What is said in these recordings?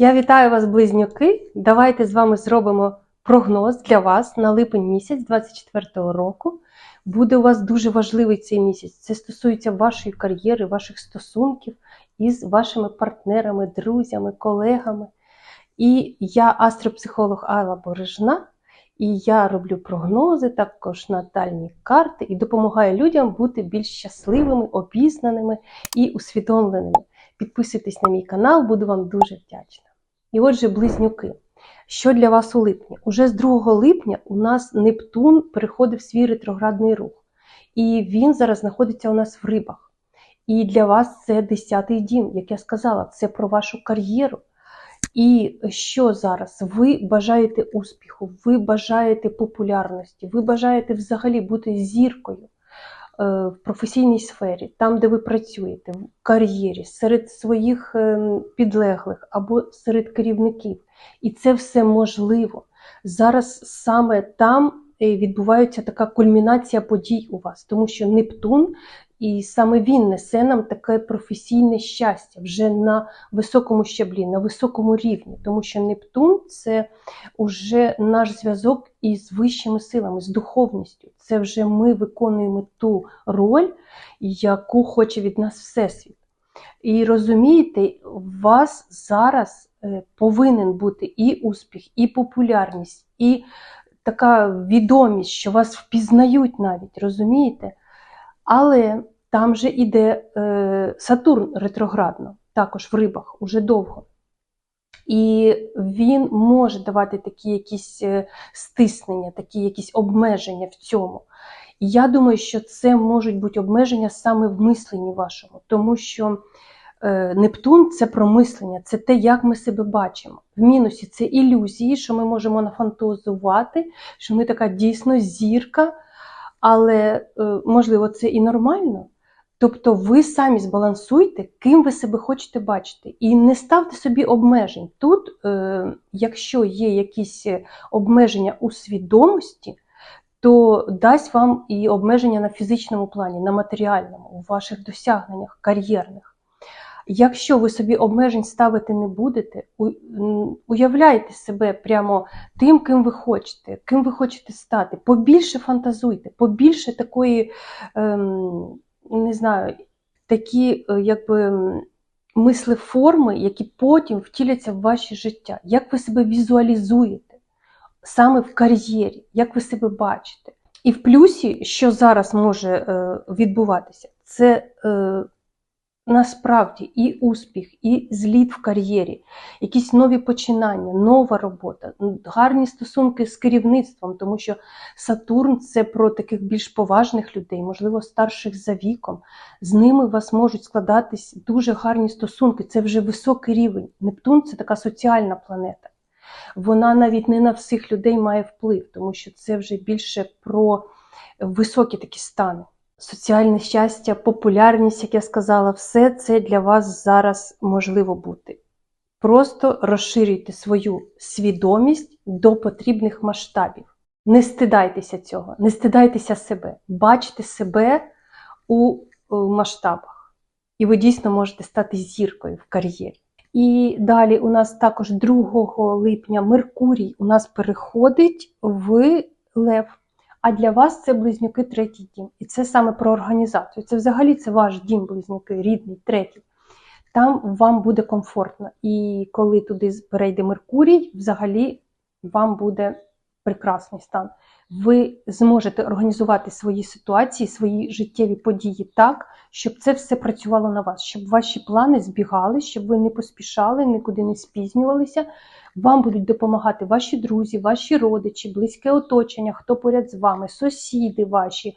Я вітаю вас, близнюки. Давайте з вами зробимо прогноз для вас на липень місяць 24 року. Буде у вас дуже важливий цей місяць. Це стосується вашої кар'єри, ваших стосунків із вашими партнерами, друзями, колегами. І я астропсихолог Алла Борежна, і я роблю прогнози, також натальні карти, і допомагаю людям бути більш щасливими, обізнаними і усвідомленими. Підписуйтесь на мій канал, буду вам дуже вдячна. І отже, близнюки. Що для вас у липні? Уже з 2 липня у нас Нептун переходив свій ретроградний рух. І він зараз знаходиться у нас в рибах. І для вас це 10-й дім, як я сказала, це про вашу кар'єру. І що зараз? Ви бажаєте успіху, ви бажаєте популярності, ви бажаєте взагалі бути зіркою в професійній сфері, там, де ви працюєте, в кар'єрі, серед своїх е, підлеглих або серед керівників. І це все можливо. Зараз саме там е, відбувається така кульмінація подій у вас, тому що Нептун, і саме він несе нам таке професійне щастя вже на високому щаблі, на високому рівні, тому що Нептун це вже наш зв'язок із вищими силами, з духовністю. Це вже ми виконуємо ту роль, яку хоче від нас Всесвіт. І розумієте, у вас зараз е, повинен бути і успіх, і популярність, і така відомість, що вас впізнають навіть, розумієте? Але там же іде е, Сатурн ретроградно, також в рибах, уже довго. І він може давати такі якісь е, стиснення, такі якісь обмеження в цьому. І я думаю, що це можуть бути обмеження саме в мисленні вашому, тому що е, Нептун це про мислення, це те, як ми себе бачимо. В мінусі це ілюзії, що ми можемо нафантазувати, що ми така дійсно зірка, але е, можливо це і нормально. Тобто ви самі збалансуйте, ким ви себе хочете бачити, і не ставте собі обмежень. Тут, е, якщо є якісь обмеження у свідомості, то дасть вам і обмеження на фізичному плані, на матеріальному, у ваших досягненнях кар'єрних. Якщо ви собі обмежень ставити не будете, уявляйте себе прямо тим, ким ви хочете, ким ви хочете стати. Побільше фантазуйте, побільше такої, ем, не знаю, такі е, якби мислеформи, які потім втіляться в ваше життя. Як ви себе візуалізуєте? Саме в кар'єрі, як ви себе бачите. І в плюсі, що зараз може е, відбуватися, це е, насправді і успіх, і зліт в кар'єрі, якісь нові починання, нова робота, гарні стосунки з керівництвом, тому що Сатурн це про таких більш поважних людей, можливо, старших за віком. З ними у вас можуть складатись дуже гарні стосунки. Це вже високий рівень. Нептун це така соціальна планета. Вона навіть не на всіх людей має вплив, тому що це вже більше про високі такі стани. Соціальне щастя, популярність, як я сказала, все це для вас зараз можливо бути. Просто розширюйте свою свідомість до потрібних масштабів. Не стидайтеся цього, не стидайтеся себе, бачте себе у масштабах. І ви дійсно можете стати зіркою в кар'єрі. І далі у нас також 2 липня Меркурій у нас переходить в Лев. А для вас це близнюки третій дім. І це саме про організацію. Це взагалі це ваш дім, близнюки, рідний, третій. Там вам буде комфортно. І коли туди перейде Меркурій, взагалі вам буде прекрасний стан. Ви зможете організувати свої ситуації, свої життєві події так, щоб це все працювало на вас, щоб ваші плани збігали, щоб ви не поспішали, нікуди не спізнювалися. Вам будуть допомагати ваші друзі, ваші родичі, близьке оточення, хто поряд з вами, сусіди ваші,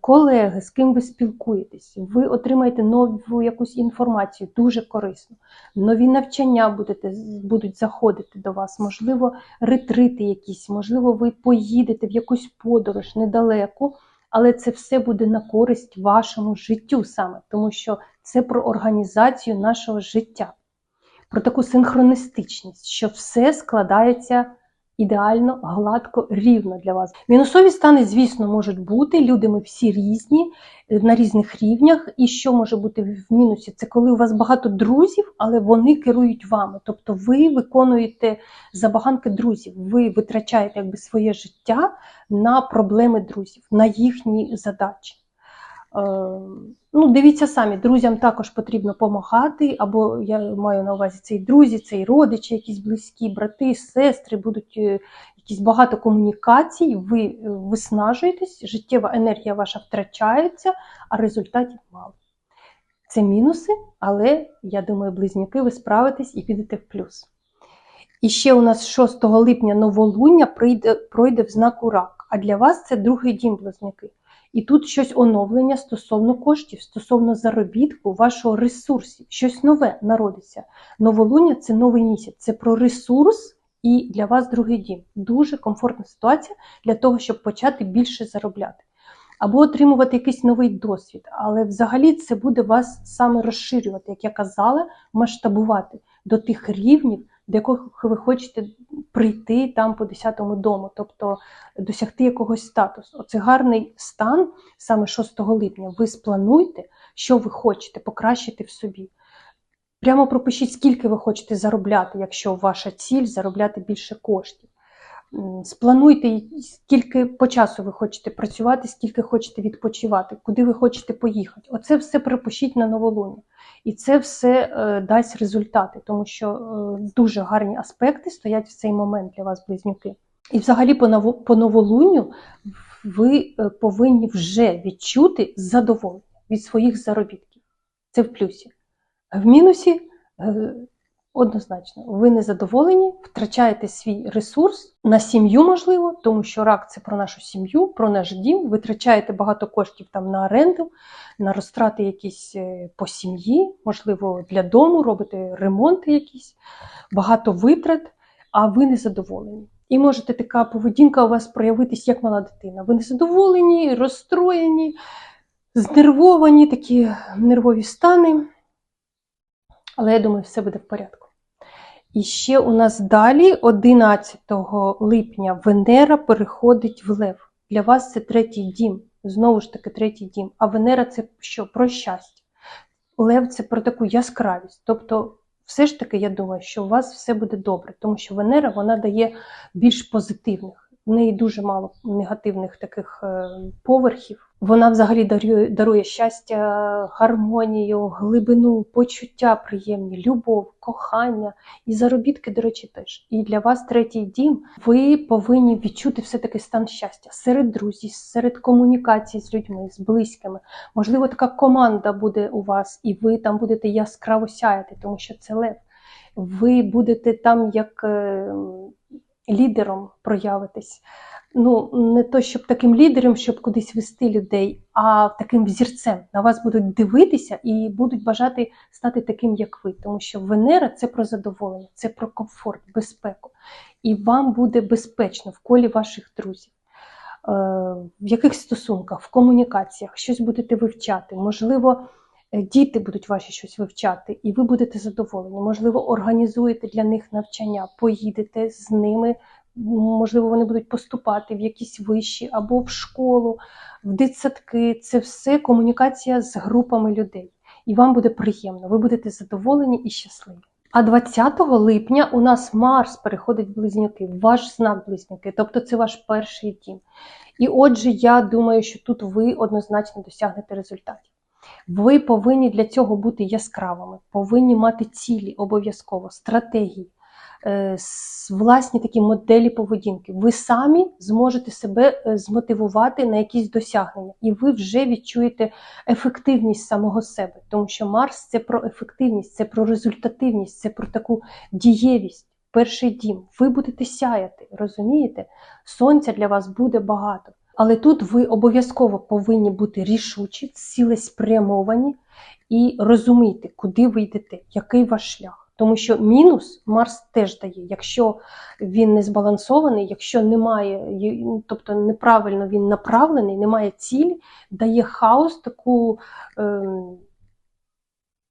колеги, з ким ви спілкуєтесь. Ви отримаєте нову якусь інформацію, дуже корисну. Нові навчання будете, будуть заходити до вас, можливо, ретрити якісь, можливо, ви поїдете в якусь подорож недалеко. Але це все буде на користь вашому життю саме, тому що це про організацію нашого життя про таку синхроністичність, що все складається ідеально, гладко, рівно для вас. Мінусові стани, звісно, можуть бути. Люди ми всі різні, е, на різних рівнях. І що може бути в мінусі? Це коли у вас багато друзів, але вони керують вами. Тобто ви виконуєте забаганки друзів, ви витрачаєте якби своє життя на проблеми друзів, на їхні задачі. Е, Ну, дивіться самі, друзям також потрібно допомагати, або я маю на увазі це і друзі, це і родичі, якісь близькі, брати, сестри, будуть е, якісь багато комунікацій, ви е, виснажуєтесь, життєва енергія ваша втрачається, а результатів мало. Це мінуси, але я думаю, близнюки, ви справитесь і підете в плюс. І ще у нас 6 липня новолуння прийде, пройде в знаку рак. А для вас це другий дім близнюки. І тут щось оновлення стосовно коштів, стосовно заробітку, вашого ресурсів, щось нове народиться. Новолуння це новий місяць, це про ресурс і для вас другий дім. Дуже комфортна ситуація для того, щоб почати більше заробляти. Або отримувати якийсь новий досвід. Але взагалі це буде вас саме розширювати, як я казала, масштабувати до тих рівнів, до якого ви хочете прийти там по 10-му дому, тобто досягти якогось статусу. Оце гарний стан саме 6 липня. Ви сплануйте, що ви хочете покращити в собі. Прямо пропишіть, скільки ви хочете заробляти, якщо ваша ціль заробляти більше коштів. Сплануйте, скільки по часу ви хочете працювати, скільки хочете відпочивати, куди ви хочете поїхати. Оце все пропишіть на новолуння. І це все е, дасть результати, тому що е, дуже гарні аспекти стоять в цей момент для вас, близнюки. І взагалі по, по новолунню ви е, повинні вже відчути задоволення від своїх заробітків. Це в плюсі. В мінусі е, однозначно, ви не задоволені, втрачаєте свій ресурс на сім'ю, можливо, тому що рак це про нашу сім'ю, про наш дім. Витрачаєте багато коштів там на оренду, на розтрати якісь е, по сім'ї, можливо, для дому, робите ремонти якісь, багато витрат, а ви не задоволені. І може така поведінка у вас проявитись як мала дитина. Ви не задоволені, розстроєні, знервовані, такі нервові стани. Але я думаю, все буде в порядку. І ще у нас далі, 11 липня, Венера переходить в Лев. Для вас це третій дім. Знову ж таки, третій дім. А Венера це що? Про щастя. Лев це про таку яскравість. Тобто, все ж таки, я думаю, що у вас все буде добре, тому що Венера вона дає більш позитивних. В неї дуже мало негативних таких е, поверхів. Вона взагалі дарує, дарує щастя, гармонію, глибину, почуття приємні, любов, кохання і заробітки, до речі, теж. І для вас третій дім. Ви повинні відчути все-таки стан щастя серед друзів, серед комунікації з людьми, з близькими. Можливо, така команда буде у вас, і ви там будете яскраво сяяти, тому що це лев. Ви будете там як. Е, лідером проявитись. Ну, не то, щоб таким лідером, щоб кудись вести людей, а таким взірцем. На вас будуть дивитися і будуть бажати стати таким, як ви. Тому що Венера це про задоволення, це про комфорт, безпеку. І вам буде безпечно в колі ваших друзів. Е, в яких стосунках, в комунікаціях, щось будете вивчати, можливо, діти будуть ваші щось вивчати, і ви будете задоволені. Можливо, організуєте для них навчання, поїдете з ними. Можливо, вони будуть поступати в якісь вищі або в школу, в дитсадки. Це все комунікація з групами людей. І вам буде приємно, ви будете задоволені і щасливі. А 20 липня у нас Марс переходить в близнюки, ваш знак близнюки, тобто це ваш перший дім. І отже, я думаю, що тут ви однозначно досягнете результатів. Ви повинні для цього бути яскравими, повинні мати цілі обов'язково, стратегії, власні такі моделі поведінки. Ви самі зможете себе е, змотивувати на якісь досягнення, і ви вже відчуєте ефективність самого себе, тому що Марс це про ефективність, це про результативність, це про таку дієвість. Перший дім. Ви будете сяяти, розумієте? Сонця для вас буде багато. Але тут ви обов'язково повинні бути рішучі, цілеспрямовані і розуміти, куди ви йдете, який ваш шлях. Тому що мінус Марс теж дає, якщо він не збалансований, якщо немає, тобто неправильно він направлений, немає цілі, дає хаос, таку е,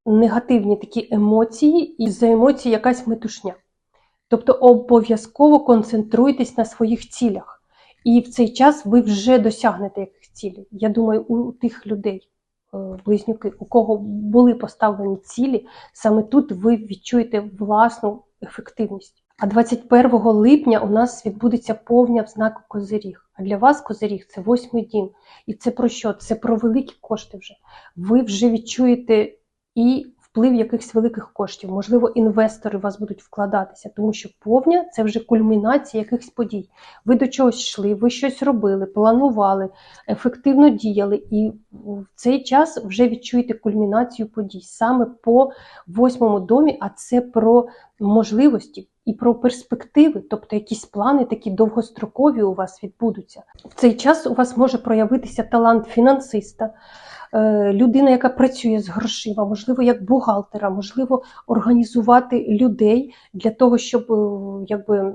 негативні такі емоції, і за емоції якась метушня. Тобто обов'язково концентруйтесь на своїх цілях. І в цей час ви вже досягнете яких цілей. Я думаю, у тих людей, близнюки, у кого були поставлені цілі, саме тут ви відчуєте власну ефективність. А 21 липня у нас відбудеться повня в знаку Козиріг. А для вас Козиріг це восьмий дім. І це про що? Це про великі кошти вже. Ви вже відчуєте і вплив якихось великих коштів. Можливо, інвестори в вас будуть вкладатися, тому що повня це вже кульмінація якихось подій. Ви до чогось йшли, ви щось робили, планували, ефективно діяли, і в цей час вже відчуєте кульмінацію подій саме по восьмому домі, а це про можливості і про перспективи, тобто якісь плани такі довгострокові у вас відбудуться. В цей час у вас може проявитися талант фінансиста, людина, яка працює з грошима, можливо, як бухгалтера, можливо, організувати людей для того, щоб е, якби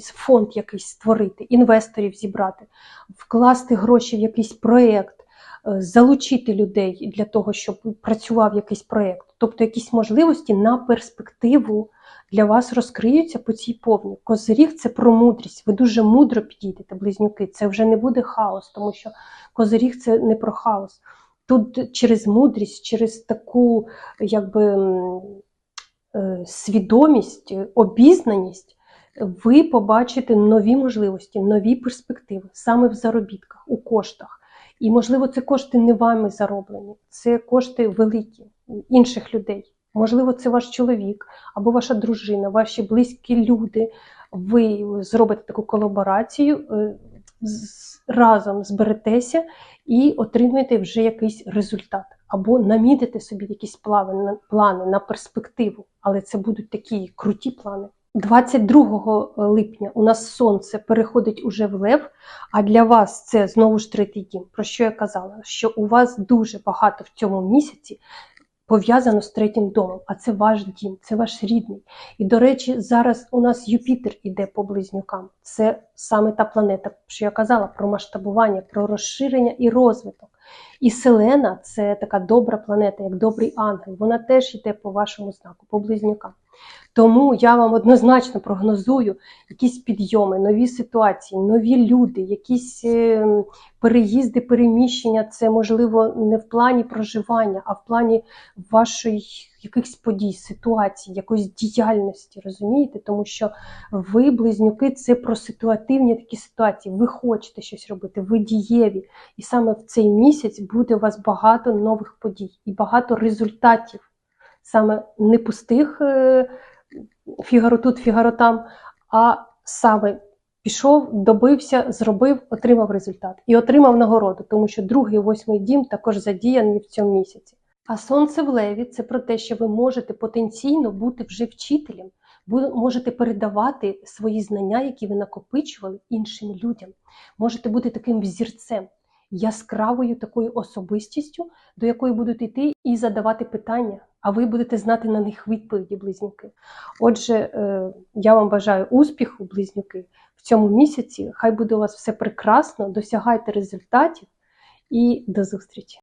фонд якийсь створити, інвесторів зібрати, вкласти гроші в якийсь проєкт, е, залучити людей для того, щоб працював якийсь проєкт. Тобто якісь можливості на перспективу для вас розкриються по цій повні. Козиріг це про мудрість. Ви дуже мудро підійдете, близнюки. Це вже не буде хаос, тому що козиріг це не про хаос. Тут через мудрість, через таку якби е, свідомість, е, обізнаність, ви побачите нові можливості, нові перспективи саме в заробітках, у коштах. І, можливо, це кошти не вами зароблені, це кошти великі інших людей. Можливо, це ваш чоловік або ваша дружина, ваші близькі люди. Ви зробите таку колаборацію, е, разом зберетеся і отримаєте вже якийсь результат. Або намітите собі якісь плани, плани на перспективу, але це будуть такі круті плани. 22 липня у нас сонце переходить уже в лев, а для вас це знову ж третій дім. Про що я казала? Що у вас дуже багато в цьому місяці пов'язано з третім домом, а це ваш дім, це ваш рідний. І, до речі, зараз у нас Юпітер іде по близнюкам. Це саме та планета, що я казала про масштабування, про розширення і розвиток. І Селена це така добра планета, як добрий ангел. Вона теж йде по вашому знаку, по близнюкам. Тому я вам однозначно прогнозую якісь підйоми, нові ситуації, нові люди, якісь е, переїзди, переміщення. Це можливо не в плані проживання, а в плані вашої якихось подій, ситуацій, якоїсь діяльності. Розумієте? Тому що ви, близнюки, це про ситуативні такі ситуації. Ви хочете щось робити, ви дієві. І саме в цей місяць буде у вас багато нових подій і багато результатів, саме не пустих е, фігаро тут, фігаро там, а саме пішов, добився, зробив, отримав результат і отримав нагороду, тому що другий восьмий дім також задіяні в цьому місяці. А сонце в леві це про те, що ви можете потенційно бути вже вчителем, можете передавати свої знання, які ви накопичували іншим людям. Можете бути таким взірцем, яскравою такою особистістю, до якої будуть йти і задавати питання, а ви будете знати на них відповіді, близнюки. Отже, е, я вам бажаю успіху, близнюки, в цьому місяці. Хай буде у вас все прекрасно, досягайте результатів і до зустрічі!